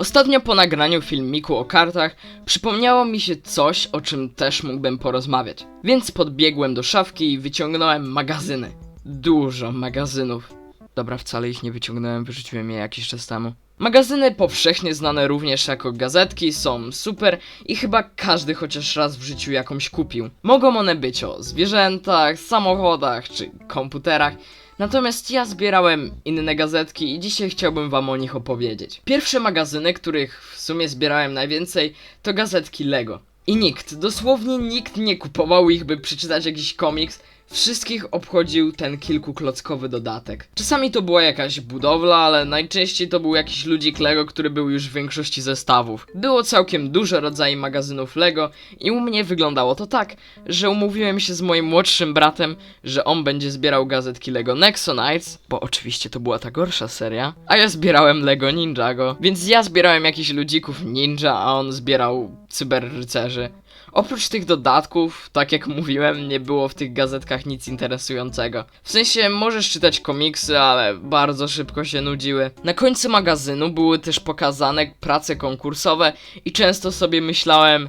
Ostatnio po nagraniu filmiku o kartach przypomniało mi się coś, o czym też mógłbym porozmawiać. Więc podbiegłem do szafki i wyciągnąłem magazyny. Dużo magazynów. Dobra, wcale ich nie wyciągnąłem, wyrzuciłem je jakiś czas temu. Magazyny powszechnie znane również jako gazetki są super i chyba każdy chociaż raz w życiu jakąś kupił. Mogą one być o zwierzętach, samochodach czy komputerach, Natomiast ja zbierałem inne gazetki i dzisiaj chciałbym wam o nich opowiedzieć. Pierwsze magazyny, których w sumie zbierałem najwięcej, to gazetki Lego. I nikt, dosłownie nikt nie kupował ich, by przeczytać jakiś komiks. Wszystkich obchodził ten kilkuklockowy dodatek. Czasami to była jakaś budowla, ale najczęściej to był jakiś ludzik Lego, który był już w większości zestawów. Było całkiem dużo rodzajów magazynów Lego i u mnie wyglądało to tak, że umówiłem się z moim młodszym bratem, że on będzie zbierał gazetki Lego Nexonites, bo oczywiście to była ta gorsza seria, a ja zbierałem Lego Ninjago, więc ja zbierałem jakichś ludzików ninja, a on zbierał cyberrycerzy. Oprócz tych dodatków, tak jak mówiłem, nie było w tych gazetkach nic interesującego. W sensie możesz czytać komiksy, ale bardzo szybko się nudziły. Na końcu magazynu były też pokazane prace konkursowe i często sobie myślałem: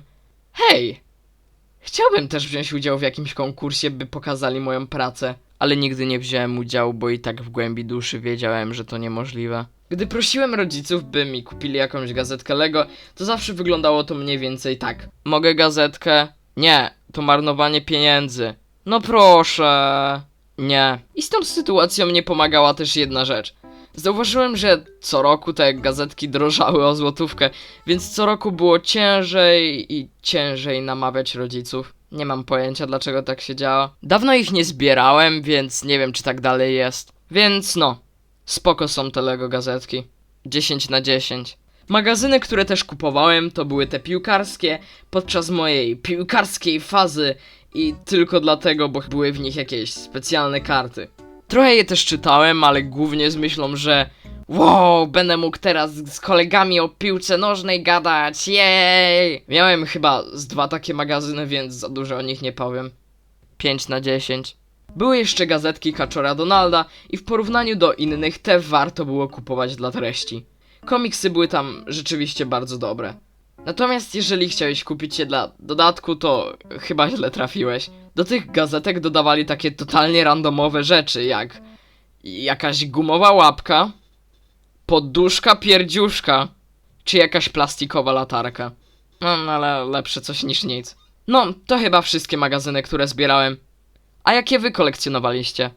Hej, chciałbym też wziąć udział w jakimś konkursie, by pokazali moją pracę. Ale nigdy nie wziąłem udziału, bo i tak w głębi duszy wiedziałem, że to niemożliwe. Gdy prosiłem rodziców, by mi kupili jakąś gazetkę Lego, to zawsze wyglądało to mniej więcej tak. Mogę gazetkę? Nie, to marnowanie pieniędzy. No proszę. Nie. I z tą sytuacją nie pomagała też jedna rzecz. Zauważyłem, że co roku te gazetki drożały o złotówkę, więc co roku było ciężej i ciężej namawiać rodziców. Nie mam pojęcia dlaczego tak się działo. Dawno ich nie zbierałem, więc nie wiem czy tak dalej jest. Więc no, spoko są te Lego gazetki. 10 na 10. Magazyny, które też kupowałem, to były te piłkarskie podczas mojej piłkarskiej fazy i tylko dlatego, bo były w nich jakieś specjalne karty. Trochę je też czytałem, ale głównie z myślą, że wow, będę mógł teraz z kolegami o piłce nożnej gadać, jej! Miałem chyba z dwa takie magazyny, więc za dużo o nich nie powiem. 5 na 10. Były jeszcze gazetki Kaczora Donalda i w porównaniu do innych te warto było kupować dla treści. Komiksy były tam rzeczywiście bardzo dobre. Natomiast jeżeli chciałeś kupić je dla dodatku, to chyba źle trafiłeś. Do tych gazetek dodawali takie totalnie randomowe rzeczy, jak jakaś gumowa łapka, poduszka pierdziuszka, czy jakaś plastikowa latarka. No, ale lepsze coś niż nic. No, to chyba wszystkie magazyny, które zbierałem. A jakie wy kolekcjonowaliście?